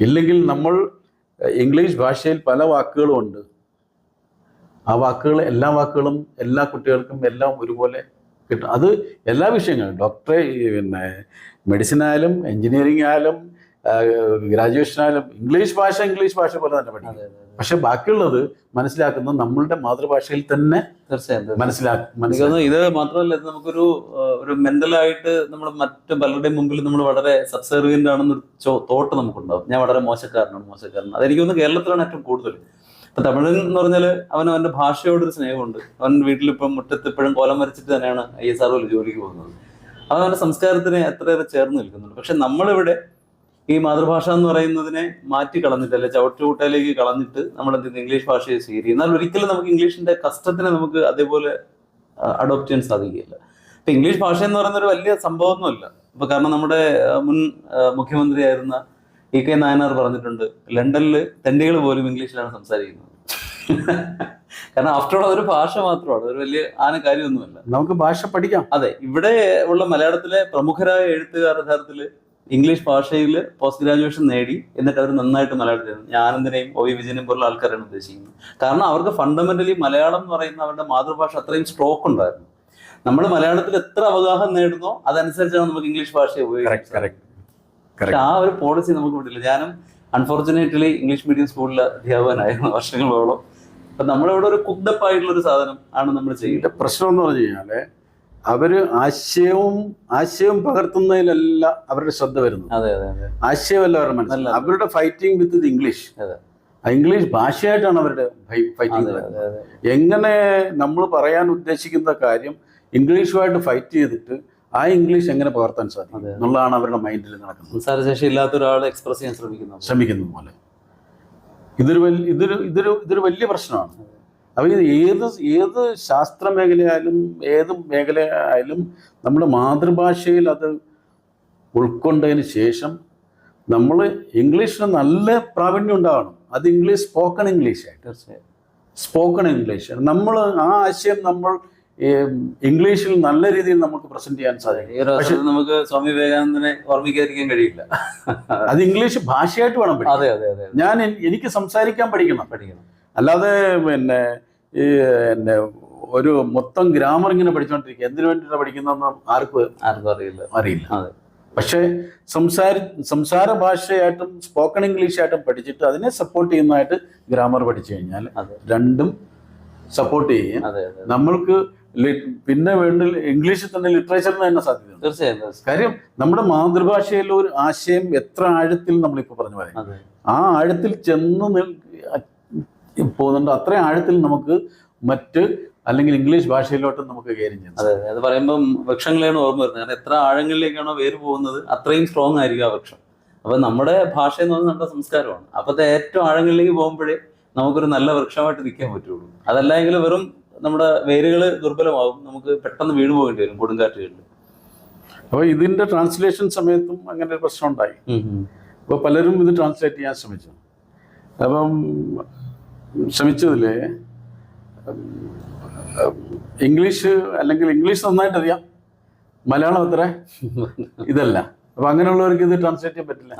ഇല്ലെങ്കിൽ നമ്മൾ ഇംഗ്ലീഷ് ഭാഷയിൽ പല വാക്കുകളും ഉണ്ട്. ആ വാക്കുകൾ എല്ലാ വാക്കുകളും എല്ലാ കുട്ടികൾക്കും എല്ലാം ഒരുപോലെ കിട്ടും. അത് എല്ലാ വിഷയങ്ങളും. ഡോക്ടറെ പിന്നെ മെഡിസിനായാലും ആയാലും എഞ്ചിനീയറിംഗ് ആയാലും ഗ്രാജുവേഷൻ ആയാലും ഇംഗ്ലീഷ് ഭാഷ ഇംഗ്ലീഷ് ഭാഷ പോലെ തന്നെ പഠിക്കും. പക്ഷെ ബാക്കിയുള്ളത് മനസ്സിലാക്കുന്നത് നമ്മളുടെ മാതൃഭാഷയിൽ തന്നെ തീർച്ചയായും മനസ്സിലാക്കും മനസ്സിലാക്കുന്നത് മനസ്സിലാക്കും. ഇത് മാത്രമല്ല ഇത് നമുക്കൊരു ഒരു മെന്റലായിട്ട് നമ്മൾ മറ്റു പലരുടെയും മുമ്പിൽ നമ്മൾ വളരെ സബ്സർവിയന്റ് ആണെന്നൊരു തോട്ട് നമുക്കുണ്ടാവും. ഞാൻ വളരെ മോശക്കാരനാണ് മോശക്കാരൻ അതെനിക്ക് തോന്നുന്നു കേരളത്തിലാണ് ഏറ്റവും കൂടുതൽ. ഇപ്പൊ തമിഴൻ എന്ന് പറഞ്ഞാൽ അവൻ അവന്റെ ഭാഷയോടൊരു സ്നേഹമുണ്ട്. അവൻ വീട്ടിൽ ഇപ്പം മുറ്റത്ത് ഇപ്പോഴും കോലം വരച്ചിട്ട് തന്നെയാണ് ഐ എസ് ആർ ജോലിക്ക് പോകുന്നത്. അവൻ അവന്റെ സംസ്കാരത്തിന് എത്രയേറെ ചേർന്ന് നിൽക്കുന്നുണ്ട്. പക്ഷെ നമ്മളിവിടെ ഈ മാതൃഭാഷ എന്ന് പറയുന്നതിനെ മാറ്റി കളഞ്ഞിട്ട് അല്ലെ ചവിട്ടുകൂട്ടയിലേക്ക് കളഞ്ഞിട്ട് നമ്മൾ എന്ത്? ഇംഗ്ലീഷ് ഭാഷയെ സ്വീകരിക്കും എന്നാൽ ഒരിക്കലും നമുക്ക് ഇംഗ്ലീഷിന്റെ കഷ്ടത്തിനെ നമുക്ക് അതേപോലെ അഡോപ്റ്റ് ചെയ്യാൻ സാധിക്കില്ല ഇപ്പൊ ഇംഗ്ലീഷ് ഭാഷ എന്ന് പറയുന്ന ഒരു വലിയ സംഭവമൊന്നുമല്ല. ഇപ്പൊ കാരണം നമ്മുടെ മുൻ മുഖ്യമന്ത്രി മുഖ്യമന്ത്രിയായിരുന്ന ഇ കെ നായനാർ പറഞ്ഞിട്ടുണ്ട് ലണ്ടനിൽ തെണ്ടികൾ പോലും ഇംഗ്ലീഷിലാണ് സംസാരിക്കുന്നത്. കാരണം ആഫ്റ്റർ ഓൾ അതൊരു ഭാഷ മാത്രമാണ് ഒരു വലിയ ആന കാര്യമൊന്നുമല്ല. നമുക്ക് ഭാഷ പഠിക്കാം. അതെ ഇവിടെ ഉള്ള മലയാളത്തിലെ പ്രമുഖരായ എഴുത്തുകാർ യഥാർത്ഥത്തിൽ ഇംഗ്ലീഷ് ഭാഷയിൽ പോസ്റ്റ് ഗ്രാജുവേഷൻ നേടി എന്നിട്ട് അവർ നന്നായിട്ട് മലയാളത്തിൽ ആനന്ദിനെയും ഒ വി വിജയനെയും പോലുള്ള ആൾക്കാരാണ് ഉദ്ദേശിക്കുന്നത്. കാരണം അവർക്ക് ഫണ്ടമെന്റലി മലയാളം എന്ന് പറയുന്ന അവരുടെ മാതൃഭാഷ അത്രയും സ്ട്രോക്ക് ഉണ്ടായിരുന്നു. നമ്മൾ മലയാളത്തിൽ എത്ര അവഗാഹം നേടുന്നോ അതനുസരിച്ചാണ് നമുക്ക് ഇംഗ്ലീഷ് ഭാഷയെ ഉപയോഗിക്കുന്നത്. പക്ഷെ ആ ഒരു പോളിസി നമുക്ക് വിട്ടില്ല ഞാനും അൺഫോർച്ചുനേറ്റ്ലി ഇംഗ്ലീഷ് മീഡിയം സ്കൂളിലെ അധ്യാപകനായിരുന്നു വർഷങ്ങളോളം. അപ്പൊ നമ്മളിവിടെ ഒരു കുക്ഡപ്പ് ആയിട്ടുള്ള ഒരു സാധനം ആണ് നമ്മൾ ചെയ്യുന്നത്. പ്രശ്നം എന്ന് പറഞ്ഞു കഴിഞ്ഞാൽ അവർ ആശയവും ആശയവും പകർത്തുന്നതിലല്ല അവരുടെ ശ്രദ്ധ വരുന്നത്. ആശയമല്ല അവരുടെ മനസ്സിൽ. അവരുടെ fighting with the English. English ഭാഷയായിട്ടാണ് അവരുടെ ഫൈറ്റിംഗ് എങ്ങനെ നമ്മൾ പറയാൻ ഉദ്ദേശിക്കുന്ന കാര്യം ഇംഗ്ലീഷുമായിട്ട് ഫൈറ്റ് ചെയ്തിട്ട് ആ ഇംഗ്ലീഷ് എങ്ങനെ പകർത്താൻ സാധിക്കും. എന്നുള്ളതാണ് അവരുടെ മൈൻഡിൽ നടക്കുന്നത്. സംസാരശേഷി ഇല്ലാത്ത ഒരാൾ എക്സ്പ്രസ് ചെയ്യാൻ ശ്രമിക്കുന്നു ശ്രമിക്കുന്ന പോലെ ഇതൊരു വലിയ ഇതൊരു ഇതൊരു ഇതൊരു വലിയ പ്രശ്നമാണ്. അപ്പോൾ ഇത് ഏത് ഏത് ശാസ്ത്ര മേഖലയായാലും ഏത് മേഖലയായാലും നമ്മുടെ മാതൃഭാഷയിൽ അത് ഉൾക്കൊണ്ടതിന് ശേഷം നമ്മൾ ഇംഗ്ലീഷിന് നല്ല പ്രാവീണ്യം ഉണ്ടാവണം. അത് ഇംഗ്ലീഷ് സ്പോക്കൺ ഇംഗ്ലീഷ് ആയിട്ട്. തീർച്ചയായും. Spoken English. നമ്മൾ ആ ആശയം നമ്മൾ ഇംഗ്ലീഷിൽ നല്ല രീതിയിൽ നമുക്ക് പ്രസന്റ് ചെയ്യാൻ സാധിക്കും. നമുക്ക് സ്വാമി വിവേകാനന്ദനെ ഓർമ്മിക്കാതിരിക്കാൻ കഴിയില്ല. അത് ഇംഗ്ലീഷ് ഭാഷയായിട്ട് വേണം അതെ അതെ അതെ. ഞാൻ എനിക്ക് സംസാരിക്കാൻ പഠിക്കണം. പഠിക്കണം. അല്ലാതെ പിന്നെ ഈ എന്നെ ഒരു മൊത്തം ഗ്രാമർ ഇങ്ങനെ പഠിച്ചുകൊണ്ടിരിക്കുക എന്തിനു വേണ്ടിയിട്ടാണ് പഠിക്കുന്നതെന്ന് ആർക്കും ആർക്കും അറിയില്ല. അറിയില്ല. പക്ഷെ സംസാര സംസാര ഭാഷയായിട്ടും സ്പോക്കൺ ഇംഗ്ലീഷായിട്ടും പഠിച്ചിട്ട് അതിനെ സപ്പോർട്ട് ചെയ്യുന്നതായിട്ട് ഗ്രാമർ പഠിച്ചു കഴിഞ്ഞാൽ രണ്ടും സപ്പോർട്ട് ചെയ്യും. നമ്മൾക്ക് പിന്നെ വേണ്ട ഇംഗ്ലീഷിൽ തന്നെ ലിറ്ററേച്ചറിന് തന്നെ സാധ്യതയുണ്ട്. തീർച്ചയായും. കാര്യം നമ്മുടെ മാതൃഭാഷയിലെ ഒരു ആശയം എത്ര ആഴത്തിൽ നമ്മളിപ്പോൾ പറഞ്ഞു പറയാം ആ ആഴത്തിൽ ചെന്ന് പോകുന്നുണ്ട്. അത്ര ആഴത്തിൽ നമുക്ക് മറ്റ് അല്ലെങ്കിൽ ഇംഗ്ലീഷ് ഭാഷയിലോട്ട് നമുക്ക് കയറി അതെ അതെ. അത് പറയുമ്പം വൃക്ഷങ്ങളെയാണ് ഓർമ്മ വരുന്നത്. കാരണം എത്ര ആഴങ്ങളിലേക്കാണോ വേര് പോകുന്നത് അത്രയും സ്ട്രോങ് ആയിരിക്കും ആ വൃക്ഷം. അപ്പൊ നമ്മുടെ ഭാഷ എന്ന് പറയുന്നത് നമ്മുടെ സംസ്കാരമാണ്. അപ്പത്തെ ഏറ്റവും ആഴങ്ങളിലേക്ക് പോകുമ്പോഴേ നമുക്കൊരു നല്ല വൃക്ഷമായിട്ട് നിൽക്കാൻ പറ്റുള്ളൂ. അതല്ലെങ്കിൽ വെറും നമ്മുടെ വേരുകൾ ദുർബലമാകും നമുക്ക് പെട്ടെന്ന് വീണു പോകേണ്ടി വരും കൊടുങ്കാറ്റുകളിൽ അപ്പോൾ ഇതിന്റെ ട്രാൻസ്ലേഷൻ സമയത്തും അങ്ങനെ ഒരു പ്രശ്നം ഉണ്ടായി. അപ്പോൾ പലരും ഇത് ട്രാൻസ്ലേറ്റ് ചെയ്യാൻ ശ്രമിച്ചു. അപ്പം ശ്രമിച്ചതിൽ ഇംഗ്ലീഷ് അല്ലെങ്കിൽ ഇംഗ്ലീഷ് നന്നായിട്ട് അറിയാം മലയാളം അത്ര ഇതല്ല. അപ്പം അങ്ങനെയുള്ളവർക്ക് ഇത് ട്രാൻസ്ലേറ്റ് ചെയ്യാൻ പറ്റില്ല.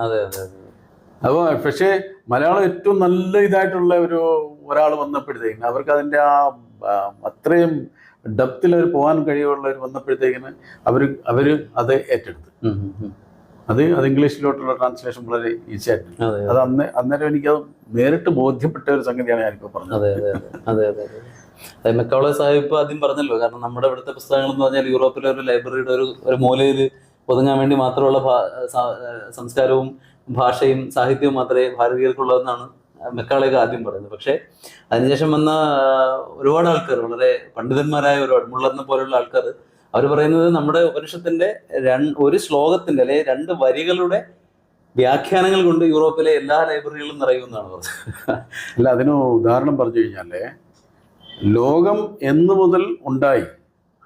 അപ്പോൾ പക്ഷേ മലയാളം ഏറ്റവും നല്ല ഇതായിട്ടുള്ള ഒരു ഒരാൾ വന്നപ്പോഴത്തേക്കിന് അവർക്ക് അതിന്റെ ആ അത്രയും ഡെപ്തിൽ അവർ പോകാൻ കഴിയുള്ളവർ വന്നപ്പോഴത്തേക്കിന് അവർ അവർ അത് ഏറ്റെടുത്തു. അത് അത് ഇംഗ്ലീഷിലോട്ടുള്ള ട്രാൻസ്ലേഷൻ വളരെ ഈസി ആയിട്ട് അതെ അന്ന് അന്നേരം എനിക്കത് നേരിട്ട് ബോധ്യപ്പെട്ട ഒരു സംഗതിയാണ് ഞാനിപ്പോൾ പറഞ്ഞത്. അതെ അതെ അതെ. അതെ മെക്കോളെ സാഹിബ് ആദ്യം പറഞ്ഞല്ലോ കാരണം നമ്മുടെ ഇവിടുത്തെ പുസ്തകങ്ങൾ എന്ന് പറഞ്ഞാൽ യൂറോപ്പിലെ ഒരു ലൈബ്രറിയുടെ ഒരു ഒരു മൂലയിൽ ഒതുങ്ങാൻ വേണ്ടി മാത്രമുള്ള സംസ്കാരവും ഭാഷയും സാഹിത്യവും മാത്രമേ ഭാരതീയർക്കുള്ളതെന്നാണ് മെക്കാളെയൊക്കെ ആദ്യം പറയുന്നത്. പക്ഷേ അതിനുശേഷം വന്ന ഒരുപാട് ആൾക്കാർ വളരെ പണ്ഡിതന്മാരായ ഒരുപാട് മുള്ളറിനെ പോലെയുള്ള ആൾക്കാർ അവർ പറയുന്നത് നമ്മുടെ ഉപനിഷത്തിന്റെ ഒരു ശ്ലോകത്തിന്റെ അല്ലെ രണ്ട് വരികളുടെ വ്യാഖ്യാനങ്ങൾ കൊണ്ട് യൂറോപ്പിലെ എല്ലാ ലൈബ്രറികളും നിറയുമെന്നാണ് പറഞ്ഞത്. അല്ല അതിന് ഉദാഹരണം പറഞ്ഞു കഴിഞ്ഞാൽ ലോകം എന്നു മുതൽ ഉണ്ടായി.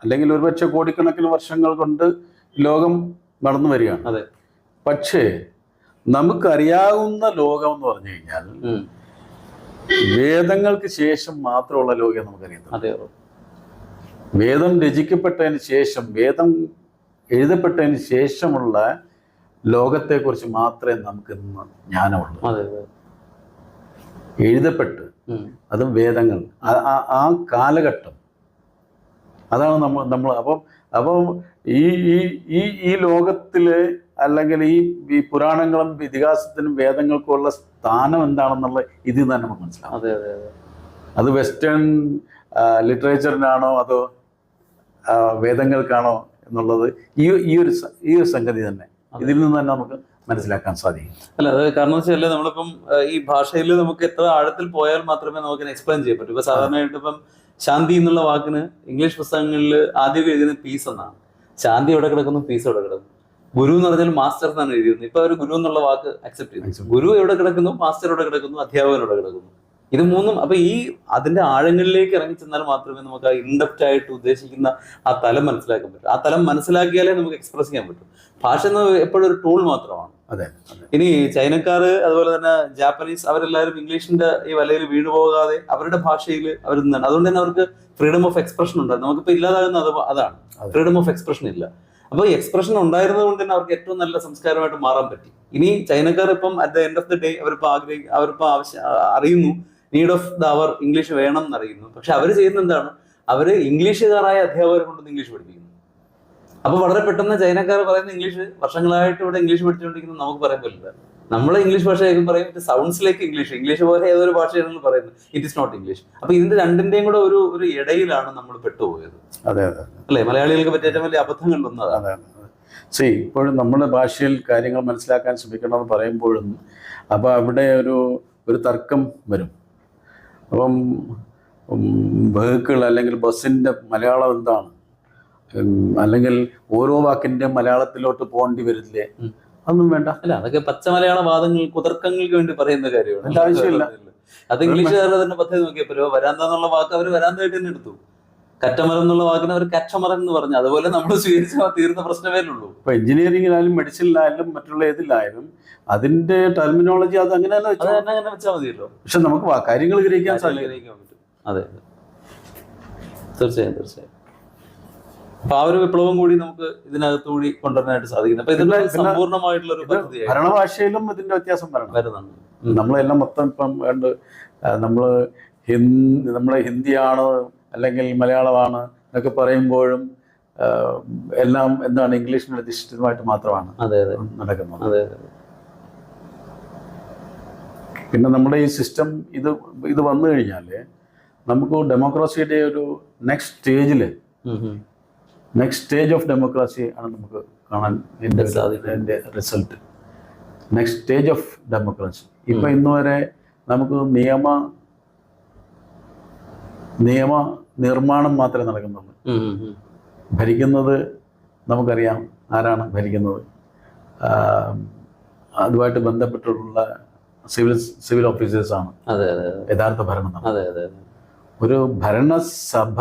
അല്ലെങ്കിൽ ഒരുപക്ഷെ കോടിക്കണക്കിന് വർഷങ്ങൾ കൊണ്ട് ലോകം നടന്നു വരികയാണ്. അതെ. പക്ഷേ നമുക്കറിയാവുന്ന ലോകം എന്ന് പറഞ്ഞു കഴിഞ്ഞാൽ വേദങ്ങൾക്ക് ശേഷം മാത്രമുള്ള ലോകം നമുക്കറിയാം അതെ വേദം രചിക്കപ്പെട്ടതിന് ശേഷം വേദം എഴുതപ്പെട്ടതിന് ശേഷമുള്ള ലോകത്തെക്കുറിച്ച് മാത്രമേ നമുക്ക് ഇന്ന് ജ്ഞാനമുള്ളൂ. എഴുതപ്പെട്ട് അതും വേദങ്ങൾ. ആ- കാലഘട്ടം. അതാണ് നമ്മൾ നമ്മൾ അപ്പം അപ്പം ഈ ഈ ഈ ഈ ലോകത്തിൽ അല്ലെങ്കിൽ ഈ ഈ പുരാണങ്ങളും ഇതിഹാസത്തിനും വേദങ്ങൾക്കും ഉള്ള സ്ഥാനം എന്താണെന്നുള്ള ഇതിൽ നിന്ന് തന്നെ നമുക്ക് മനസ്സിലാവും. അതെ വെസ്റ്റേൺ ലിറ്ററേച്ചറിനാണോ അതോ വേദങ്ങൾക്കാണോ എന്നുള്ളത് ഈ ഈ ഒരു ഈ ഒരു സംഗതി തന്നെ. ഇതിൽ നിന്ന് തന്നെ നമുക്ക് മനസ്സിലാക്കാൻ സാധിക്കും. അല്ല അത് കാരണം വെച്ചാൽ നമ്മളിപ്പം ഈ ഭാഷയിൽ നമുക്ക് എത്ര ആഴത്തിൽ പോയാൽ മാത്രമേ നമുക്ക് എക്സ്പ്ലെയിൻ ചെയ്യാൻ പറ്റൂ. ഇപ്പൊ സാധാരണയായിട്ട് ഇപ്പം ശാന്തി എന്നുള്ള വാക്കിന് ഇംഗ്ലീഷ് പുസ്തകങ്ങളിൽ ആദ്യം എഴുതുന്ന പീസ് എന്നാണ്. ശാന്തി എവിടെ കിടക്കുന്നു? പീസ് എവിടെ കിടക്കുന്നു? ഗുരു എന്ന് പറഞ്ഞാൽ മാസ്റ്റർ എന്നാണ് എഴുതിയിരുന്നത്. ഇപ്പൊ അവർ ഗുരു എന്നുള്ള വാക്ക് അക്സെപ്റ്റ് ചെയ്യുന്നു. ഗുരു എവിടെ കിടക്കുന്നു? മാസ്റ്റർ എവിടെ കിടക്കുന്നു? അധ്യാപകൻ എവിടെ കിടക്കുന്നു? ഇത് മൂന്നും അപ്പൊ ഈ അതിന്റെ ആഴങ്ങളിലേക്ക് ഇറങ്ങി ചെന്നാൽ മാത്രമേ നമുക്ക് ആ ഇൻഡെപ്റ്റ് ആയിട്ട് ഉദ്ദേശിക്കുന്ന ആ തലം മനസ്സിലാക്കാൻ പറ്റൂ. ആ തലം മനസ്സിലാക്കിയാലേ നമുക്ക് എക്സ്പ്രസ് ചെയ്യാൻ പറ്റും. ഭാഷ എന്ന് എപ്പോഴും ഒരു ടൂൾ മാത്രമാണ്. അതെ ഇനി ചൈനക്കാർ അതുപോലെ തന്നെ ജാപ്പനീസ് അവരെല്ലാവരും ഇംഗ്ലീഷിന്റെ ഈ വലയിൽ വീണു പോകാതെ അവരുടെ ഭാഷയിൽ അവർ നിന്നാണ്. അതുകൊണ്ട് തന്നെ അവർക്ക് ഫ്രീഡം ഓഫ് എക്സ്പ്രഷൻ ഉണ്ട് നമുക്കിപ്പോൾ ഇല്ലാതാകുന്ന അത് അതാണ്. ഫ്രീഡം ഓഫ് എക്സ്പ്രഷൻ ഇല്ല. അപ്പോൾ എക്സ്പ്രഷൻ ഉണ്ടായിരുന്നത് കൊണ്ട് തന്നെ അവർക്ക് ഏറ്റവും നല്ല സംസ്കാരമായിട്ട് മാറാൻ പറ്റി. ഇനി ചൈനക്കാർ ഇപ്പം at the end of the day അവരിപ്പോൾ ആഗ്രഹിക്കും അവരിപ്പോൾ ആവശ്യം അറിയുന്നു നീഡ് ഓഫ് ദ അവർ ഇംഗ്ലീഷ് വേണം എന്നറിയുന്നു പക്ഷെ അവർ ചെയ്യുന്ന എന്താണ് അവർ ഇംഗ്ലീഷുകാരായ അധ്യാപകരെ കൊണ്ട് ഇംഗ്ലീഷ് പഠിപ്പിക്കുന്നു. അപ്പൊ വളരെ പെട്ടെന്ന് ചൈനക്കാർ പറയുന്ന ഇംഗ്ലീഷ് വർഷങ്ങളായിട്ട് ഇവിടെ ഇംഗ്ലീഷ് പഠിച്ചുകൊണ്ടിരിക്കുന്നത് നമുക്ക് പറയാൻ പറ്റില്ല. നമ്മൾ ഇംഗ്ലീഷ് ഭാഷ കേൾക്കും പറയും ഇത് സൗണ്ട്സിലേക്ക് ഇംഗ്ലീഷ്. ഇംഗ്ലീഷ് പോലെ ഏതൊരു ഭാഷയാണെന്ന് പറയുന്നത്. ഇറ്റ് ഇസ് നോട്ട് ഇംഗ്ലീഷ് അപ്പൊ ഇതിന്റെ രണ്ടിന്റെയും കൂടെ ഒരു ഒരു ഇടയിലാണ് നമ്മൾ പെട്ടുപോയത്. അതെ അതെ. അല്ലെ? മലയാളികൾക്ക് പറ്റിയ ഏറ്റവും വലിയ അബദ്ധങ്ങൾ ഒന്നതാണ് സി ഇപ്പോഴും നമ്മുടെ ഭാഷയിൽ കാര്യങ്ങൾ മനസ്സിലാക്കാൻ ശ്രമിക്കണമെന്ന് പറയുമ്പോഴും അപ്പോൾ അവിടെ ഒരു ഒരു തർക്കം വരും. അപ്പം വെഹിക്കിൾ അല്ലെങ്കിൽ ബസ്സിന്റെ മലയാളം എന്താണ്? അല്ലെങ്കിൽ ഓരോ വാക്കിന്റെ മലയാളത്തിലോട്ട് പോകേണ്ടി വരില്ലേ. അതൊന്നും വേണ്ട. അല്ല അതൊക്കെ പച്ച മലയാള വാദങ്ങൾ കുതർക്കങ്ങൾക്ക് വേണ്ടി പറയുന്ന കാര്യമാണ്. ആവശ്യമില്ല. അത് ഇംഗ്ലീഷുകാരുടെ തന്നെ പദ്ധതി നോക്കിയപ്പോ വരാന്ത എന്നുള്ള വാക്ക് അവർ വരാന്തയായിട്ട് തന്നെ എടുത്തു. കറ്റമരം എന്നുള്ള വാക്കിന് അവർ കറ്റമരം എന്ന് പറഞ്ഞു. അതുപോലെ നമ്മൾ സ്വീകരിച്ചാൽ തീർന്ന പ്രശ്നമേ ഉള്ളൂ ഇപ്പൊ എഞ്ചിനീയറിംഗിലായാലും മെഡിസിനിലായാലും മറ്റുള്ള ഏതിലായാലും അതിന്റെ ടെർമിനോളജി അത് അങ്ങനെ അങ്ങനെ വെച്ചാൽ മതിയല്ലോ. പക്ഷെ നമുക്ക് കാര്യങ്ങൾ ഗ്രഹിക്കാൻ സാധിക്കും അതെ. തീർച്ചയായും തീർച്ചയായും. അപ്പൊ ആ ഒരു വിപ്ലവം കൂടി നമുക്ക് ഇതിനകത്ത് കൂടി കൊണ്ടുവരാനായിട്ട് സാധിക്കുന്നു. അപ്പൊ ഇതിന്റെ സമ്പൂർണമായിട്ടുള്ള ഒരു പദ്ധതി ഭരണഭാഷയിലും ഇതിന്റെ വ്യത്യാസം വരണം. വരുന്നുണ്ട് നമ്മളെല്ലാം മൊത്തം ഇപ്പം വേണ്ട നമ്മൾ ഹിന്ദി നമ്മളെ ഹിന്ദിയാണ് അല്ലെങ്കിൽ മലയാളമാണ് എന്നൊക്കെ പറയുമ്പോഴും എല്ലാം എന്താണ് ഇംഗ്ലീഷിന് അധിഷ്ഠിതമായിട്ട് മാത്രമാണ് നടക്കുന്നത്. പിന്നെ നമ്മുടെ ഈ സിസ്റ്റം ഇത് ഇത് വന്നു കഴിഞ്ഞാൽ നമുക്ക് ഡെമോക്രസിയുടെ ഒരു നെക്സ്റ്റ് സ്റ്റേജിൽ. നെക്സ്റ്റ് സ്റ്റേജ് ഓഫ് ഡെമോക്രസി ആണ് നമുക്ക് കാണാൻ എന്റെ. Result next stage of democracy ഇപ്പം ഇന്ന് വരെ നമുക്ക് നിയമ നിയമ നിർമ്മാണം മാത്രമേ നടക്കുന്നുള്ളൂ. ഭരിക്കുന്നത് നമുക്കറിയാം ആരാണ് ഭരിക്കുന്നത്. അതുമായിട്ട് ബന്ധപ്പെട്ടിട്ടുള്ള സിവിൽ സിവിൽ ഓഫീസേഴ്സാണ് യഥാർത്ഥ ഭരണം ഒരു ഭരണസഭ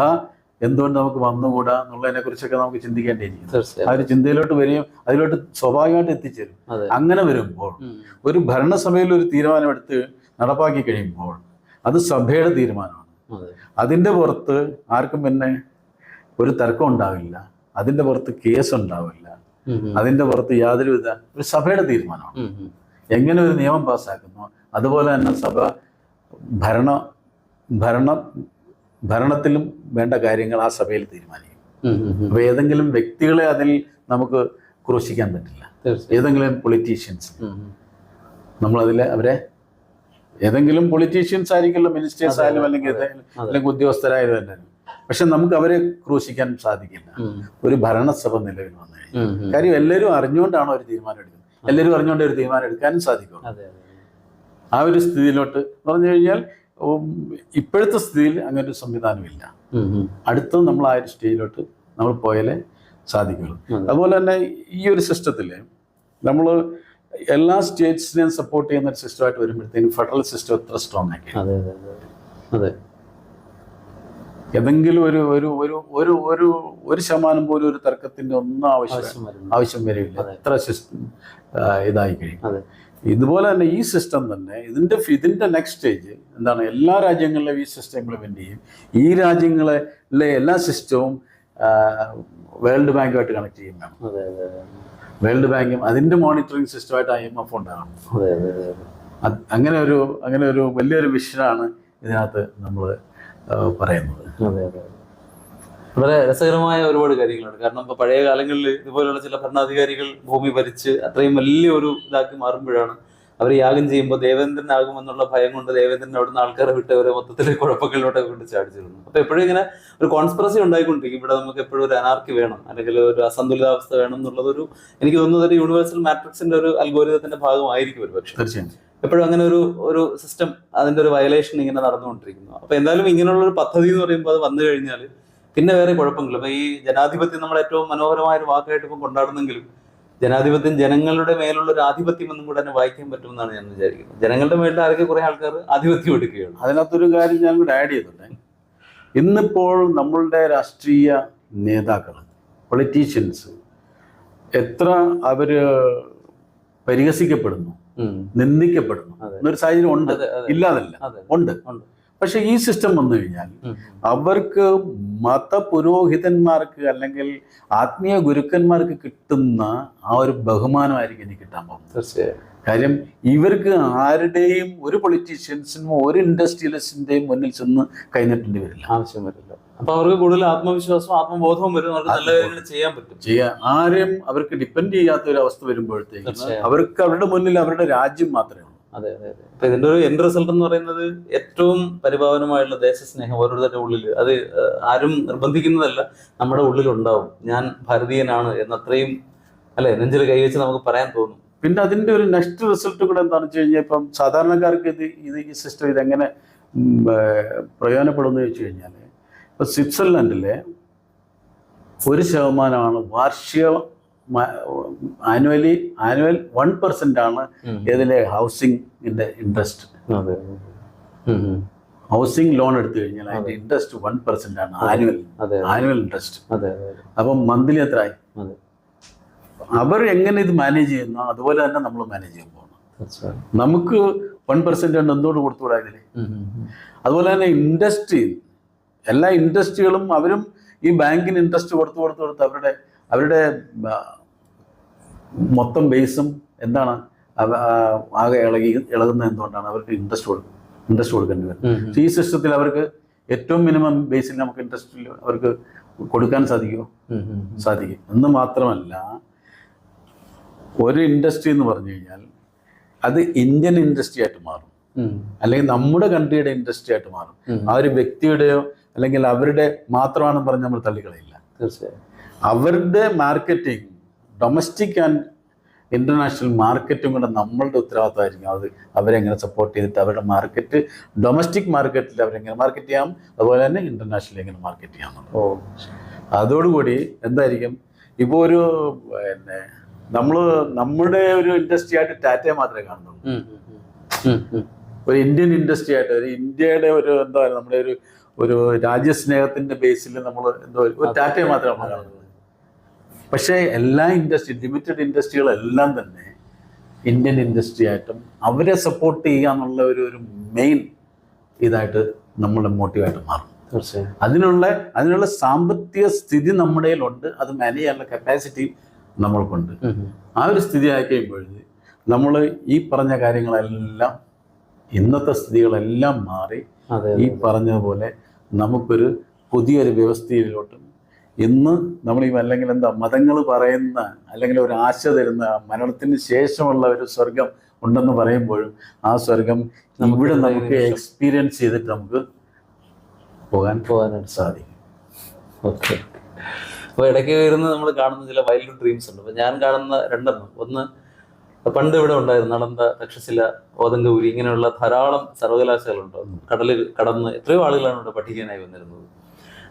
എന്തുകൊണ്ട് നമുക്ക് വന്നുകൂടാ എന്നുള്ളതിനെ കുറിച്ചൊക്കെ നമുക്ക് ചിന്തിക്കേണ്ടിയിരിക്കും ആ ഒരു ചിന്തയിലോട്ട് വരികയും അതിലോട്ട് സ്വാഭാവികമായിട്ട് എത്തിച്ചേരും. അങ്ങനെ വരുമ്പോൾ ഒരു ഭരണസഭയിൽ ഒരു തീരുമാനമെടുത്ത് നടപ്പാക്കി കഴിയുമ്പോൾ അത് സഭയുടെ തീരുമാനമാണ്. അതിന്റെ പുറത്ത് ആർക്കും പിന്നെ ഒരു തർക്കം ഉണ്ടാവില്ല. അതിന്റെ പുറത്ത് കേസ് ഉണ്ടാവില്ല. അതിന്റെ പുറത്ത് യാതൊരുവിധ ഒരു സഭയുടെ തീരുമാനമാണ്. എങ്ങനെ ഒരു നിയമം പാസ്സാക്കുന്നു? അതുപോലെ തന്നെ സഭ ഭരണ ഭരണ ഭരണത്തിലും വേണ്ട കാര്യങ്ങൾ ആ സഭയിൽ തീരുമാനിക്കും. അപ്പോൾ ഏതെങ്കിലും വ്യക്തികളെ അതിൽ നമുക്ക് ക്രൂശിക്കാൻ പറ്റില്ല. ഏതെങ്കിലും പൊളിറ്റീഷ്യൻസ്. നമ്മളതിൽ അവരെ ഏതെങ്കിലും പൊളിറ്റീഷ്യൻസ് ആയിരിക്കുമല്ലോ മിനിസ്റ്റേഴ്സ് ആയാലും അല്ലെങ്കിൽ അല്ലെങ്കിൽ ഉദ്യോഗസ്ഥരായാലും തന്നെ. പക്ഷെ നമുക്ക് അവരെ ക്രൂശിക്കാൻ സാധിക്കില്ല. ഒരു ഭരണസഭ നിലവിൽ വന്നു കഴിഞ്ഞാൽ. കാര്യം എല്ലാവരും അറിഞ്ഞുകൊണ്ടാണ് ഒരു തീരുമാനം എടുക്കുന്നത്. എല്ലാവരും അറിഞ്ഞുകൊണ്ട് ഒരു തീരുമാനം എടുക്കാനും സാധിക്കും ആ ഒരു സ്ഥിതിയിലോട്ട് പറഞ്ഞു കഴിഞ്ഞാൽ ഇപ്പോഴത്തെ സ്ഥിതിയിൽ അങ്ങനെ ഒരു സംവിധാനമില്ല. അടുത്ത നമ്മൾ ആ ഒരു സ്റ്റേജിലോട്ട് നമ്മൾ പോയാലേ സാധിക്കുള്ളൂ. അതെ. അതുപോലെ തന്നെ ഈ ഒരു സിസ്റ്റത്തിൽ നമ്മൾ എല്ലാ സ്റ്റേറ്റ്സിനെയും സപ്പോർട്ട് ചെയ്യുന്ന ഒരു സിസ്റ്റമായിട്ട് വരുമ്പോഴത്തേക്കും ഫെഡറൽ സിസ്റ്റം എത്ര സ്ട്രോങ് ആക്കി അതെ അതെ ഏതെങ്കിലും ഒരു ഒരു ഒരു ഒരു ഒരു ഒരു ശതമാനം പോലും ഒരു തർക്കത്തിന്റെ ഒന്നും ആവശ്യം ആവശ്യം വരില്ല. എത്ര സിസ്റ്റം ഇതായി കഴിയും ഇതുപോലെ തന്നെ ഈ സിസ്റ്റം തന്നെ ഇതിന്റെ ഇതിന്റെ നെക്സ്റ്റ് സ്റ്റേജ് എന്താണ്? എല്ലാ രാജ്യങ്ങളിലും ഈ സിസ്റ്റം ഇംപ്ലിമെന്റ് ചെയ്യും. ഈ രാജ്യങ്ങളിലെ എല്ലാ സിസ്റ്റവും വേൾഡ് ബാങ്കുമായിട്ട് കണക്ട് ചെയ്യും. വേണം വേൾഡ് ബാങ്കും അതിന്റെ മോണിറ്ററിംഗ് സിസ്റ്റമായിട്ട് ഐ എം എഫ് ഉണ്ടാകണം അങ്ങനെ ഒരു അങ്ങനെ ഒരു വലിയൊരു വിഷനാണ് ഇതിനകത്ത് നമ്മൾ പറയുന്നത്. വളരെ രസകരമായ ഒരുപാട് കാര്യങ്ങളാണ് കാരണം ഇപ്പൊ പഴയ കാലങ്ങളിൽ ഇതുപോലെയുള്ള ചില ഭരണാധികാരികൾ ഭൂമി ഭരിച്ച് അത്രയും വലിയ ഒരു ഇതാക്കി മാറുമ്പോഴാണ് അവർ യാഗം ചെയ്യുമ്പോൾ ദേവേന്ദ്രനാകുമെന്നുള്ള ഭയം കൊണ്ട് ദേവേന്ദ്രൻ അവിടുന്ന് ആൾക്കാരെ വിട്ട് അവരെ മൊത്തത്തിൽ കുഴപ്പങ്ങളിലോട്ടൊക്കെ കൊണ്ട് ചാടിച്ചിരുന്നു അപ്പൊ എപ്പോഴും ഇങ്ങനെ ഒരു കോൺസ്പിറസി ഉണ്ടായിക്കൊണ്ടിരിക്കും. ഇവിടെ നമുക്ക് എപ്പോഴും ഒരു അനാർക്കി വേണം. അല്ലെങ്കിൽ ഒരു അസന്തുലിതാവസ്ഥ വേണം എന്നുള്ളതൊരു എനിക്ക് തോന്നുന്നത് ഒരു യൂണിവേഴ്സൽ മാട്രിക്സിന്റെ ഒരു അൽഗോരിതത്തിന്റെ ഭാഗമായിരിക്കും ഒരു പക്ഷേ. തീർച്ചയായും. എപ്പോഴും അങ്ങനെ ഒരു ഒരു സിസ്റ്റം അതിന്റെ ഒരു വയലേഷൻ ഇങ്ങനെ നടന്നുകൊണ്ടിരിക്കുന്നു. അപ്പൊ എന്തായാലും ഇങ്ങനെയുള്ള ഒരു പദ്ധതി എന്ന് പറയുമ്പോൾ അത് വന്നു കഴിഞ്ഞാൽ പിന്നെ വേറെ കുഴപ്പമില്ല ഈ ജനാധിപത്യം നമ്മൾ ഏറ്റവും മനോഹരമായ ഒരു വാക്കായിട്ട് ഇപ്പം കൊണ്ടാടുന്നെങ്കിലും ജനാധിപത്യം ജനങ്ങളുടെ മേലുള്ള ഒരു ആധിപത്യം എന്നും കൂടെ തന്നെ വായിക്കാൻ പറ്റുമെന്നാണ് ഞാൻ വിചാരിക്കുന്നത്. ജനങ്ങളുടെ മേളിൽ ആരൊക്കെ കുറെ ആൾക്കാർ ആധിപത്യം എടുക്കുകയാണ്. അതിനകത്തൊരു കാര്യം ഞാൻ കൂടെ ആഡ് ചെയ്തിട്ടെ. ഇന്നിപ്പോൾ നമ്മളുടെ രാഷ്ട്രീയ നേതാക്കൾ പൊളിറ്റീഷ്യൻസ് എത്ര അവർ പരിഹസിക്കപ്പെടുന്നു. നിന്ദിക്കപ്പെടുന്നു. എന്നൊരു സാഹചര്യം ഉണ്ട്. ഇല്ലാതല്ല. ഉണ്ട്. ഉണ്ട്. പക്ഷെ ഈ സിസ്റ്റം വന്നു കഴിഞ്ഞാൽ അവർക്ക് മതപുരോഹിതന്മാർക്ക് അല്ലെങ്കിൽ ആത്മീയ ഗുരുക്കന്മാർക്ക് കിട്ടുന്ന ആ ഒരു ബഹുമാനമായിരിക്കും എനിക്ക് കിട്ടാൻ പോകുന്നത്. തീർച്ചയായും. കാര്യം ഇവർക്ക് ആരുടെയും ഒരു പൊളിറ്റീഷ്യൻസിനും ഒരു ഇൻഡസ്ട്രിയലിസ്റ്റിന്റെയും മുന്നിൽ ചെന്ന് കൈനീട്ടേണ്ടി വരില്ല. ആവശ്യം വരില്ല. അപ്പൊ അവർക്ക് കൂടുതൽ ആത്മവിശ്വാസവും ആത്മബോധവും വരും അവർക്ക് നല്ല കാര്യങ്ങൾ ചെയ്യാൻ പറ്റും. ചെയ്യാം ആരെയും അവർക്ക് ഡിപ്പെൻഡ് ചെയ്യാത്ത ഒരു അവസ്ഥ വരുമ്പോഴത്തേക്ക് അവർക്ക് അവരുടെ മുന്നിൽ അവരുടെ രാജ്യം മാത്രമേ അതെ അതെ അപ്പൊ ഇതിന്റെ ഒരു എൻഡ് റിസൾട്ട് എന്ന് പറയുന്നത് ഏറ്റവും പരിപാവനമായുള്ള ദേശസ്നേഹം ഓരോരുത്തരുടെ ഉള്ളിൽ അത് ആരും നിർബന്ധിക്കുന്നതല്ല നമ്മുടെ ഉള്ളിൽ ഉണ്ടാവും ഞാൻ ഭാരതീയനാണ് എന്നത്രയും അല്ലെ നെഞ്ചിൽ കൈവച്ച് നമുക്ക് പറയാൻ തോന്നും. പിന്നെ അതിന്റെ ഒരു നെക്സ്റ്റ് റിസൾട്ട് കൂടെ എന്താണെന്ന് വെച്ച് കഴിഞ്ഞാൽ ഇപ്പം സാധാരണക്കാർക്ക് ഇത് ഇത് ഈ സിസ്റ്റം ഇതെങ്ങനെ പ്രയോജനപ്പെടുന്നു ചോദിച്ചു കഴിഞ്ഞാൽ ഇപ്പൊ സ്വിറ്റ്സർലൻഡിലെ ഒരു ശതമാനമാണ് വാർഷിക ആനുവലി ആനുവൽ വൺ പെർസെന്റ് ആണ് ഇതിലെ ഹൗസിംഗിന്റെ ഇൻട്രസ്റ്റ്. ഹൗസിംഗ് ലോൺ എടുത്തു കഴിഞ്ഞാൽ അതിന്റെ ഇൻട്രസ്റ്റ് വൺ പെർസെന്റ് ആണ് ആനുവൽ ആനുവൽ ഇൻട്രസ്റ്റ് അപ്പം മന്ത്ലി എത്രയായി? ആയി അവർ എങ്ങനെ ഇത് മാനേജ് ചെയ്യുന്നു അതുപോലെ തന്നെ നമ്മൾ മാനേജ് ചെയ്യാൻ പോകണം നമുക്ക് വൺ പെർസെന്റ് ഉണ്ട് എന്തുകൊണ്ട് കൊടുത്തുകൂടാ ഇതിന്. അതുപോലെ തന്നെ ഇൻഡസ്ട്രി എല്ലാ ഇൻഡസ്ട്രികളും അവരും ഈ ബാങ്കിന് ഇൻട്രസ്റ്റ് കൊടുത്ത് കൊടുത്ത് കൊടുത്ത് അവരുടെ അവരുടെ മൊത്തം ബേസും എന്താണ്? ആകെ ഇളകി ഇളകുന്നത് എന്തുകൊണ്ടാണ്? അവർക്ക് ഇൻട്രസ്റ്റ് കൊടുക്കും ഇൻട്രസ്റ്റ് കൊടുക്കേണ്ടി വരും. ഈ സിസ്റ്റത്തിൽ അവർക്ക് ഏറ്റവും മിനിമം ബേസിൽ നമുക്ക് ഇൻട്രസ്റ്റ് അവർക്ക് കൊടുക്കാൻ സാധിക്കുമോ. സാധിക്കും. എന്ന് മാത്രമല്ല ഒരു ഇൻഡസ്ട്രി എന്ന് പറഞ്ഞു കഴിഞ്ഞാൽ അത് ഇന്ത്യൻ ഇൻഡസ്ട്രി ആയിട്ട് മാറും. അല്ലെങ്കിൽ നമ്മുടെ കൺട്രിയുടെ ഇൻഡസ്ട്രി ആയിട്ട് മാറും. ആ ഒരു വ്യക്തിയുടെയോ അല്ലെങ്കിൽ അവരുടെ മാത്രമാണെന്ന് പറഞ്ഞ് നമ്മൾ തള്ളിക്കളയില്ല. തീർച്ചയായും. അവരുടെ മാർക്കറ്റിംഗ് ഡൊമസ്റ്റിക് ആൻഡ് ഇന്റർനാഷണൽ മാർക്കറ്റും കൂടെ നമ്മളുടെ ഉത്തരവാദിത്തമായിരിക്കും. അത് അവരെങ്ങനെ സപ്പോർട്ട് ചെയ്തിട്ട് അവരുടെ മാർക്കറ്റ് ഡൊമസ്റ്റിക് മാർക്കറ്റിൽ അവരെങ്ങനെ മാർക്കറ്റ് ചെയ്യാം? അതുപോലെ തന്നെ ഇന്റർനാഷണൽ എങ്ങനെ മാർക്കറ്റ് ചെയ്യാം. ഓ. അതോടുകൂടി എന്തായിരിക്കും? ഇപ്പോൾ ഒരു പിന്നെ നമ്മൾ നമ്മുടെ ഒരു ഇൻഡസ്ട്രി ആയിട്ട് ടാറ്റയെ മാത്രമേ കാണുന്നുള്ളൂ. ഒരു ഇന്ത്യൻ ഇൻഡസ്ട്രി ആയിട്ട് ഒരു ഇന്ത്യയുടെ ഒരു എന്താ പറയുക നമ്മുടെ ഒരു ഒരു രാജ്യസ്നേഹത്തിന്റെ ബേസിൽ നമ്മൾ എന്തോ ഒരു ടാറ്റയെ മാത്രമേ നമ്മൾ കാണുന്നത് പക്ഷേ എല്ലാ ഇൻഡസ്ട്രി ലിമിറ്റഡ് ഇൻഡസ്ട്രികളെല്ലാം തന്നെ ഇന്ത്യൻ ഇൻഡസ്ട്രി ആയിട്ടും അവരെ സപ്പോർട്ട് ചെയ്യുക എന്നുള്ള ഒരു ഒരു മെയിൻ ഇതായിട്ട് നമ്മുടെ മോട്ടീവായിട്ട് മാറും. തീർച്ചയായും. അതിനുള്ള അതിനുള്ള സാമ്പത്തിക സ്ഥിതി നമ്മുടെ കയ്യിലുണ്ട്. അത് മാനേജ് ചെയ്യാനുള്ള കപ്പാസിറ്റി നമ്മൾക്കുണ്ട്. ആ ഒരു സ്ഥിതി ആയി കഴിയുമ്പോഴേ നമ്മൾ ഈ പറഞ്ഞ കാര്യങ്ങളെല്ലാം ഇന്നത്തെ സ്ഥിതികളെല്ലാം മാറി ഈ പറഞ്ഞതുപോലെ നമുക്കൊരു പുതിയൊരു വ്യവസ്ഥയിലോട്ടും ഇന്ന് നമ്മൾ ഈ അല്ലെങ്കിൽ എന്താ മതങ്ങൾ പറയുന്ന അല്ലെങ്കിൽ ഒരു ആശ തരുന്ന മരണത്തിന് ശേഷമുള്ള ഒരു സ്വർഗം ഉണ്ടെന്ന് പറയുമ്പോഴും ആ സ്വർഗം ഇവിടെ നമുക്ക് എക്സ്പീരിയൻസ് ചെയ്തിട്ട് നമുക്ക് പോകാൻ പോകാനായിട്ട് സാധിക്കും. ഓക്കെ അപ്പൊ ഇടയ്ക്ക് വരുന്ന നമ്മൾ കാണുന്ന ചില വൈൽഡ് ഡ്രീംസ് ഉണ്ട്. അപ്പൊ ഞാൻ കാണുന്ന രണ്ടെണ്ണം. ഒന്ന് പണ്ട് ഇവിടെ ഉണ്ടായിരുന്നു നടന്ന തക്ഷശില ഓതങ്കപുരി ഇങ്ങനെയുള്ള ധാരാളം സർവകലാശാലകളുണ്ട് കടലിൽ കടന്ന് എത്രയോ ആളുകളാണ് ഇവിടെ പഠിക്കാനായി വന്നിരുന്നത്.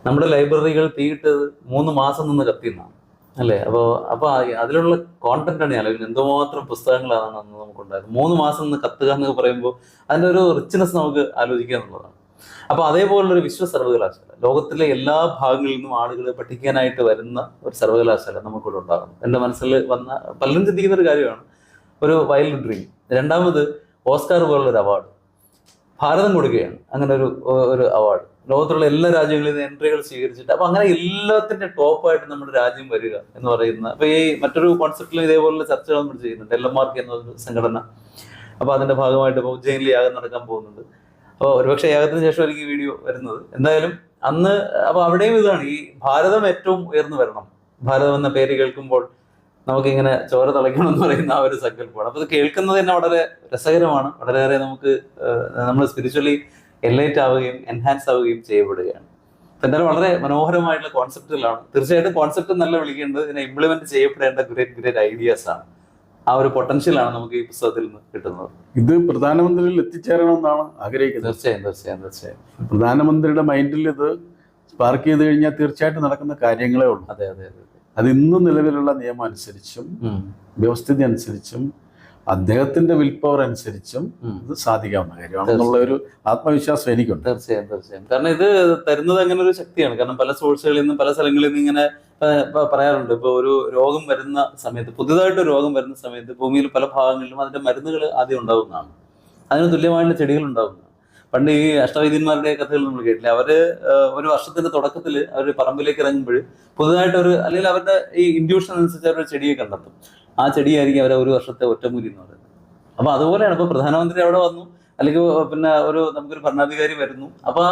നമ്മുടെ ലൈബ്രറികൾ തീയിട്ടത് മൂന്ന് മാസം നിന്ന് കത്തിയെന്നാണ് അല്ലേ? അപ്പോൾ അപ്പോൾ അതിലുള്ള കോണ്ടന്റ് ആണ് ആലോചിക്കുന്നത് എന്തുമാത്രം പുസ്തകങ്ങളാണ് അന്ന് നമുക്കുണ്ടായത്. മൂന്ന് മാസം നിന്ന് കത്തുക എന്ന് പറയുമ്പോൾ അതിന്റെ ഒരു റിച്ച്നെസ് നമുക്ക് ആലോചിക്കുക എന്നുള്ളതാണ്. അപ്പോൾ അതേപോലുള്ളൊരു വിശ്വ സർവകലാശാല ലോകത്തിലെ എല്ലാ ഭാഗങ്ങളിൽ നിന്നും ആളുകൾ പഠിക്കാനായിട്ട് വരുന്ന ഒരു സർവകലാശാല നമുക്കിവിടെ ഉണ്ടാകണം എന്റെ മനസ്സിൽ വന്ന പലരും ചിന്തിക്കുന്ന ഒരു കാര്യമാണ്. ഒരു വൈൽഡ് ഡ്രീം രണ്ടാമത് ഓസ്കാർ പോലുള്ള ഒരു അവാർഡ് ഭാരതം കൊടുക്കുകയാണ്. അങ്ങനെ ഒരു ഒരു അവാർഡ് ലോകത്തുള്ള എല്ലാ രാജ്യങ്ങളിൽ നിന്ന് എൻട്രികൾ സ്വീകരിച്ചിട്ട് അപ്പൊ അങ്ങനെ എല്ലാത്തിന്റെ ടോപ്പായിട്ട് നമ്മുടെ രാജ്യം വരിക എന്ന് പറയുന്ന അപ്പൊ ഈ മറ്റൊരു കോൺസെപ്റ്റിലും ഇതേപോലുള്ള ചർച്ചകൾ നമ്മൾ ചെയ്യുന്നുണ്ട്. എൽ എം ആർ കെ എന്ന സംഘടന. അപ്പൊ അതിന്റെ ഭാഗമായിട്ട് ഇപ്പോൾ ഉജ്ജയിനിൽ യാഗം നടക്കാൻ പോകുന്നുണ്ട്. അപ്പോൾ ഒരുപക്ഷെ യാഗത്തിന് ശേഷം എനിക്ക് വീഡിയോ വരുന്നത്. എന്തായാലും അന്ന് അപ്പൊ അവിടെയും ഇതാണ് ഈ ഭാരതം ഏറ്റവും ഉയർന്നു വരണം. ഭാരതം എന്ന പേര് കേൾക്കുമ്പോൾ നമുക്കിങ്ങനെ ചോര തളയ്ക്കണം എന്ന് പറയുന്ന ആ ഒരു സങ്കല്പമാണ്. അപ്പൊ ഇത് കേൾക്കുന്നത് തന്നെ വളരെ രസകരമാണ്. വളരെയേറെ നമുക്ക് നമ്മൾ സ്പിരിച്വലി എൻലൈറ്റ് ആവുകയും എൻഹാൻസ് ആവുകയും ചെയ്യപ്പെടുകയാണ്. അപ്പൊ എന്തായാലും വളരെ മനോഹരമായിട്ടുള്ള കോൺസെപ്റ്റുകളാണ് തീർച്ചയായിട്ടും കോൺസെപ്റ്റ് നല്ല വിളിക്കേണ്ടത് ഇതിനെ ഇംപ്ലിമെന്റ് ചെയ്യപ്പെടേണ്ട ഗ്രേറ്റ് ഗ്രേറ്റ് ഐഡിയാസ് ആണ്. ആ ഒരു പൊട്ടൻഷ്യൽ ആണ് നമുക്ക് ഈ പുസ്തകത്തിൽ നിന്ന് കിട്ടുന്നത്. ഇത് പ്രധാനമന്ത്രിയിൽ എത്തിച്ചേരണമെന്നാണ് ആഗ്രഹിക്കുന്നത്. തീർച്ചയായും തീർച്ചയായും തീർച്ചയായും. പ്രധാനമന്ത്രിയുടെ മൈൻഡിൽ ഇത് സ്പാർക്ക് ചെയ്ത് കഴിഞ്ഞാൽ തീർച്ചയായിട്ടും നടക്കുന്ന കാര്യങ്ങളേ ഉള്ളൂ. അതെ അതെ അതെ അത്. ഇന്ന് നിലവിലുള്ള നിയമം അനുസരിച്ചും വ്യവസ്ഥിതി അനുസരിച്ചും അദ്ദേഹത്തിന്റെ വിൽ പവർ അനുസരിച്ചും. ഇത് സാധിക്കാവുന്ന കാര്യമാണ് എന്നുള്ള ഒരു ആത്മവിശ്വാസം എനിക്കുണ്ട്. തീർച്ചയായും തീർച്ചയായും. കാരണം ഇത് തരുന്നത് അങ്ങനെ ഒരു ശക്തിയാണ്. കാരണം പല സോഴ്സുകളിൽ നിന്നും പല സ്ഥലങ്ങളിൽ നിന്നും ഇങ്ങനെ പറയാറുണ്ട്. ഇപ്പൊ ഒരു രോഗം വരുന്ന സമയത്ത് പുതുതായിട്ട് രോഗം വരുന്ന സമയത്ത് ഭൂമിയിൽ പല ഭാഗങ്ങളിലും അതിന്റെ മരുന്നുകൾ ആദ്യം ഉണ്ടാവുന്നതാണ്. അതിന് തുല്യമായിട്ടുള്ള ചെടികൾ ഉണ്ടാവുന്നതാണ്. പണ്ട് ഈ അഷ്ടവൈദ്യന്മാരുടെ കഥകൾ നമ്മൾ കേട്ടില്ലേ? അവർ ഒരു വർഷത്തിന്റെ തുടക്കത്തിൽ അവർ പറമ്പിലേക്ക് ഇറങ്ങുമ്പോൾ പുതുതായിട്ട് ഒരു അല്ലെങ്കിൽ അവരുടെ ഈ ഇൻഡ്യൂഷൻ അനുസരിച്ച് അവരുടെ ചെടിയെ കണ്ടെത്തും. ആ ചെടിയായിരിക്കും അവരെ ഒരു വർഷത്തെ ഒറ്റമൂലി എന്ന് പറയുന്നത്. അപ്പൊ അതുപോലെയാണ്. ഇപ്പൊ പ്രധാനമന്ത്രി അവിടെ വന്നു. അല്ലെങ്കിൽ പിന്നെ ഒരു നമുക്കൊരു ഭരണാധികാരി വരുന്നു. അപ്പൊ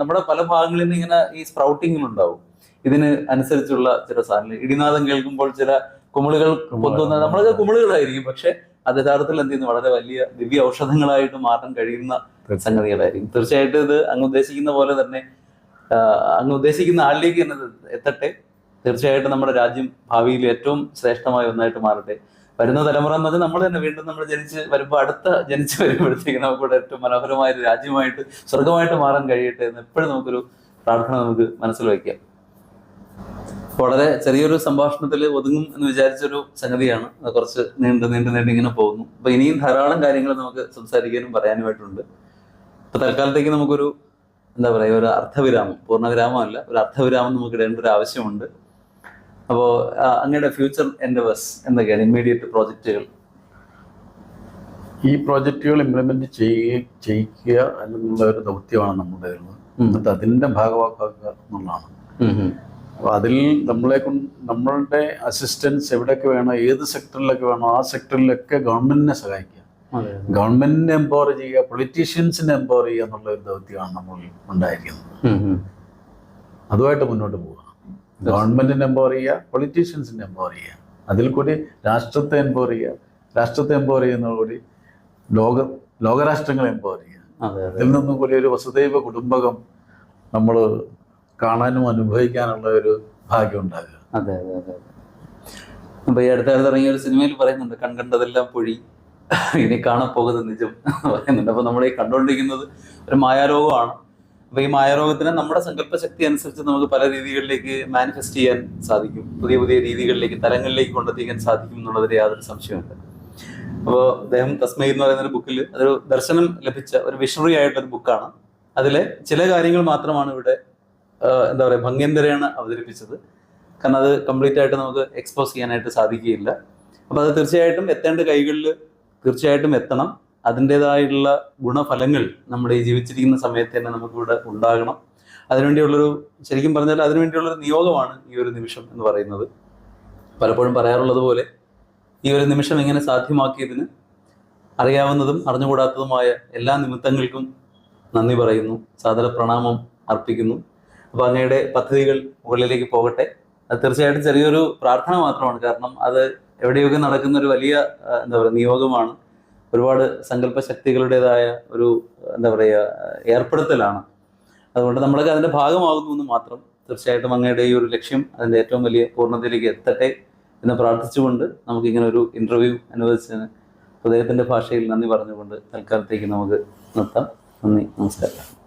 നമ്മുടെ പല ഭാഗങ്ങളിൽ നിന്ന് ഇങ്ങനെ ഈ സ്പ്രൗട്ടിംഗ് ഉണ്ടാവും. ഇതിന് അനുസരിച്ചുള്ള ചില സാധനങ്ങൾ. ഇടിനാദം കേൾക്കുമ്പോൾ ചില കുമിളുകൾ പൊന്തുന്ന നമ്മളൊക്കെ കുമിളുകളായിരിക്കും. പക്ഷെ അത് യഥാർത്ഥത്തിൽ എന്ത് ചെയ്യുന്നു? വളരെ വലിയ ദിവ്യ ഔഷധങ്ങളായിട്ട് മാറാൻ കഴിയുന്ന സംഗതികളായിരിക്കും തീർച്ചയായിട്ടും ഇത് അങ്ങ് ഉദ്ദേശിക്കുന്ന പോലെ തന്നെ അങ്ങ് ഉദ്ദേശിക്കുന്ന ആളിലേക്ക് തന്നെ എത്തട്ടെ. തീർച്ചയായിട്ടും നമ്മുടെ രാജ്യം ഭാവിയിൽ ഏറ്റവും ശ്രേഷ്ഠമായ ഒന്നായിട്ട് മാറട്ടെ. വരുന്ന തലമുറ എന്ന് പറഞ്ഞാൽ നമ്മൾ തന്നെ വീണ്ടും നമ്മൾ ജനിച്ച് വരുമ്പോൾ അടുത്ത ജനിച്ച് വരുമ്പോഴത്തേക്ക് നമുക്കിവിടെ ഏറ്റവും മനോഹരമായ ഒരു രാജ്യമായിട്ട് സ്വർഗമായിട്ട് മാറാൻ കഴിയട്ടെ എന്ന് എപ്പോഴും നമുക്കൊരു പ്രാർത്ഥന നമുക്ക് മനസ്സിൽ വയ്ക്കാം. വളരെ ചെറിയൊരു സംഭാഷണത്തിൽ ഒതുങ്ങും എന്ന് വിചാരിച്ചൊരു സംഗതിയാണ്. കുറച്ച് നീണ്ടു നീണ്ടു നീണ്ടിങ്ങനെ പോകുന്നു. അപ്പൊ ഇനിയും ധാരാളം കാര്യങ്ങൾ നമുക്ക് സംസാരിക്കാനും പറയാനുമായിട്ടുണ്ട്. ഇപ്പൊ തൽക്കാലത്തേക്ക് നമുക്കൊരു എന്താ പറയുക ഒരു അർത്ഥവിരാമം പൂർണവിരാമമല്ല ഒരു അർദ്ധവിരാമം നമുക്ക് ഇടേണ്ട ഒരു ആവശ്യമുണ്ട്. അപ്പോ അങ്ങയുടെ ഫ്യൂച്ചർ എൻഡവേഴ്സ് എന്തൊക്കെയാണ്? ഇമ്മീഡിയറ്റ് പ്രോജക്റ്റുകൾ. ഈ പ്രോജക്റ്റുകൾ ഇംപ്ലിമെന്റ് ചെയ്യുക ചെയ്യിക്കുക എന്നുള്ള ഒരു ദൗത്യമാണ് നമ്മുടെ ഉള്ളത് എന്നിട്ട് അതിന്റെ ഭാഗമാക്കുക എന്നുള്ളതാണ്. അപ്പോൾ അതിൽ നമ്മളെ കൊണ്ട് നമ്മളുടെ അസിസ്റ്റൻസ് എവിടെയൊക്കെ വേണോ ഏത് സെക്ടറിലൊക്കെ വേണോ ആ സെക്ടറിലൊക്കെ ഗവൺമെന്റിനെ സഹായിക്കുക. ഗവൺമെന്റിനെ എംപവർ ചെയ്യുക പൊളിറ്റീഷ്യൻസിനെ എംപവർ ചെയ്യുക എന്നുള്ള ഒരു ദൗത്യമാണ് നമ്മൾ ഉണ്ടായിരിക്കുന്നത്. അതുമായിട്ട് മുന്നോട്ട് പോവുക. ഗവൺമെന്റിനെ എംപവർ ചെയ്യുക പൊളിറ്റീഷ്യൻസിനെ എംപവർ ചെയ്യുക. അതിൽ കൂടി രാഷ്ട്രത്തെ എംപവർ ചെയ്യുക രാഷ്ട്രത്തെ എംപവർ ചെയ്യുന്നതോടുകൂടി ലോക ലോകരാഷ്ട്രങ്ങളെ എംപവർ ചെയ്യുക. അതെ അതെ. അതിൽ നിന്നും കൂടി ഒരു വസുദൈവ കുടുംബകം നമ്മൾ കാണാനും അനുഭവിക്കാനുള്ള ഒരു ഭാഗ്യം ഉണ്ടാകുക. അതെ അതെ അതെ. അപ്പൊ ഈ അടുത്ത ഇറങ്ങിയ ഒരു സിനിമയിൽ പറയുന്നുണ്ട് കൺകണ്ടതെല്ലാം പൊഴി. ഇനി കാണാൻ പോകുന്നത് നിജം പറയുന്നുണ്ട്. അപ്പൊ നമ്മൾ ഈ കണ്ടുകൊണ്ടിരിക്കുന്നത് ഒരു മായാരോഗമാണ്. അപ്പൊ ഈ മായാരോഗത്തിനെ നമ്മുടെ സങ്കല്പ ശക്തി അനുസരിച്ച് നമുക്ക് പല രീതികളിലേക്ക് മാനിഫെസ്റ്റ് ചെയ്യാൻ സാധിക്കും. പുതിയ പുതിയ രീതികളിലേക്ക് തലങ്ങളിലേക്ക് കൊണ്ടെത്തിക്കാൻ സാധിക്കും എന്നുള്ളതിൽ യാതൊരു സംശയമുണ്ട് അപ്പോൾ അദ്ദേഹം തസ്മൈ എന്ന് പറയുന്ന ഒരു ബുക്കിൽ അതൊരു ദർശനം ലഭിച്ച ഒരു വിഷണറി ആയിട്ടൊരു ബുക്കാണ്. അതിലെ ചില കാര്യങ്ങൾ മാത്രമാണ് ഇവിടെ എന്താ പറയുക ഭംഗ്യന്തരയാണ് അവതരിപ്പിച്ചത്. കാരണം അത് കംപ്ലീറ്റ് ആയിട്ട് നമുക്ക് എക്സ്പോസ് ചെയ്യാനായിട്ട് സാധിക്കുകയില്ല. അപ്പോൾ അത് തീർച്ചയായിട്ടും എത്തേണ്ട കൈകളിൽ തീർച്ചയായിട്ടും എത്തണം. അതിന്റെതായിട്ടുള്ള ഗുണഫലങ്ങൾ നമ്മുടെ ഈ ജീവിച്ചിരിക്കുന്ന സമയത്ത് തന്നെ നമുക്കിവിടെ ഉണ്ടാകണം. അതിനുവേണ്ടിയുള്ളൊരു ശരിക്കും പറഞ്ഞാൽ അതിനുവേണ്ടിയുള്ളൊരു നിയോഗമാണ് ഈ ഒരു നിമിഷം എന്ന് പറയുന്നത്. പലപ്പോഴും പറയാറുള്ളത് പോലെ ഈ ഒരു നിമിഷം എങ്ങനെ സാധ്യമാക്കിയതിന് അറിയാവുന്നതും അറിഞ്ഞുകൂടാത്തതുമായ എല്ലാ നിമിത്തങ്ങൾക്കും നന്ദി പറയുന്നു. സാദര പ്രണാമം അർപ്പിക്കുന്നു. അപ്പോൾ അങ്ങയുടെ പദ്ധതികൾ മുകളിലേക്ക് പോകട്ടെ. അത് തീർച്ചയായിട്ടും ചെറിയൊരു പ്രാർത്ഥന മാത്രമാണ്. കാരണം അത് എവിടെയൊക്കെ നടക്കുന്ന ഒരു വലിയ എന്താ പറയുക നിയോഗമാണ്. ഒരുപാട് സങ്കല്പ ശക്തികളുടേതായ ഒരു എന്താ പറയുക ഏർപ്പെടുത്തലാണ്. അതുകൊണ്ട് നമ്മളൊക്കെ അതിന്റെ ഭാഗമാകുന്നു എന്ന് മാത്രം തീർച്ചയായിട്ടും അങ്ങയുടെ ഈ ഒരു ലക്ഷ്യം അതിന്റെ ഏറ്റവും വലിയ പൂർണതയിലേക്ക് എത്തട്ടെ എന്ന് പ്രാർത്ഥിച്ചുകൊണ്ട് നമുക്ക് ഇങ്ങനെ ഒരു ഇന്റർവ്യൂ അനുവദിച്ചതിന് ഹൃദയത്തിന്റെ ഭാഷയിൽ നന്ദി പറഞ്ഞുകൊണ്ട് തൽക്കാലത്തേക്ക് നമുക്ക് നിർത്താം. നന്ദി നമസ്കാരം.